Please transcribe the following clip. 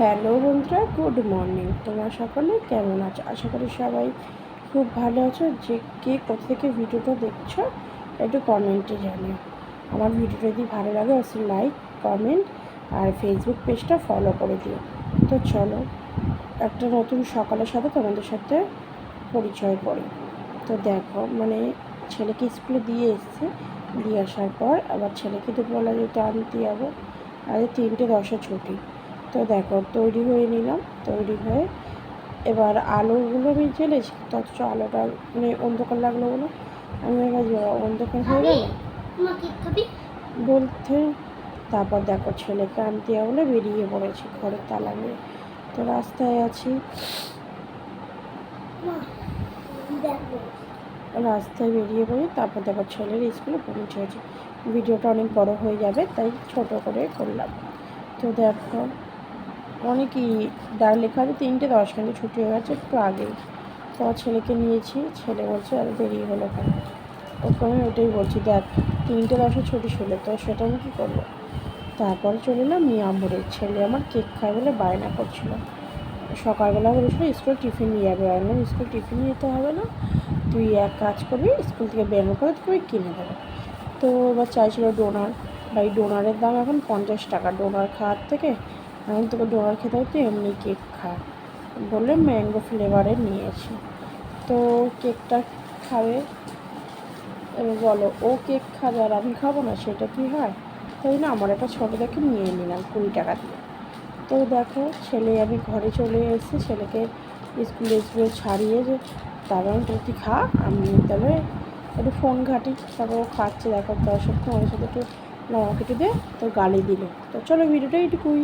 Hello বন্ধুরা, good morning. তোমরা সকলে কেমন আছো? আশা করি সবাই খুব ভালো আছো। যে কে কোথা থেকে ভিডিওটা দেখছ, একটু কমেন্টে জানিও। আমার ভিডিওটা যদি ভালো লাগে, অবশ্যই লাইক কমেন্ট আর ফেসবুক পেজটা ফলো করে দিও। তো চলো, একটা নতুন সকালের সাথে তোমাদের সাথে পরিচয় করি। তো দেখো মানে ছেলেকে স্কুলে দিয়ে এসছে। দিয়ে আসার পর আবার ছেলেকে দুপুরবেলা যেহেতু আনতে যাব, আজ তিনটে দশে ছুটি। তো দেখো তৈরি হয়ে নিলাম তৈরি হয়ে এবার আলোগুলো আমি জ্বেলেছি তো অথচ আলোটা মানে অন্ধকার লাগল বলে। আমি এবার যে- অন্ধকার হয়ে গেল? বলতে তারপর দেখো ছেলেকে আনতে বলে বেরিয়ে পড়েছি ঘরের তালা নিয়ে। তো রাস্তায় আছি। রাস্তায় বেরিয়ে পড়ি তারপর দেখো ছেলের স্কুলে পৌঁছেছি। ভিডিওটা অনেক বড় হয়ে যাবে তাই ছোট করে করলাম। তো দেখো অনেকই ডাক লেখা আছে, তিনটে দশ মিনিট ছুটি হয়ে গেছে, একটু আগেই। তো আমার ছেলেকে নিয়েছি, ছেলে বলছে, আর দেরি হলো কেন? ওকে আমি ওটাই বলছি, দেখ, তিনটে দশে ছুটি ছিল, তো সেটা আমি কী করব? তারপরে চলে এলাম মিয়ামপুরে ছেলে, আমার কেক খায় বলে বায়না করছিল। সকালবেলা বলেছিল স্কুল টিফিন নিয়ে যাবে। আর আমি স্কুল টিফিন নিতে হবে না, তুই এক কাজ করবি, স্কুল থেকে বেরোনোর করে তোকে কিনে দেবো। তো এবার চাইছিল ডোনার বা এই ডোনারের দাম এখন পঞ্চাশ টাকা, ডোনার খাওয়ার থেকে এখন তোকে ডোনার খেতে তুই এমনি কেক খা। বলে ম্যাঙ্গো ফ্লেভারে নিয়েছি তো কেকটা খাবে? বলো, ও কেক খাবে আর আমি খাব না, সেটা কি হয়? তাই না, আমার একটা ছোটো দেখে নিয়ে নিলাম কুড়ি টাকা দিয়ে। তো দেখো, ছেলে আমি ঘরে চলে এসেছি, ছেলেকে স্কুলে স্কুলে ছাড়িয়ে যে তারপর আমি তুই খা, আমি তাহলে একটু ফোন ঘাঁটি। তারপর ও খাচ্ছে, দেখো, তার সাথে তোমার সাথে একটু আমাকে একটু দে তো গালি দিল। তো চলো ভিডিওটা এইটুকুই।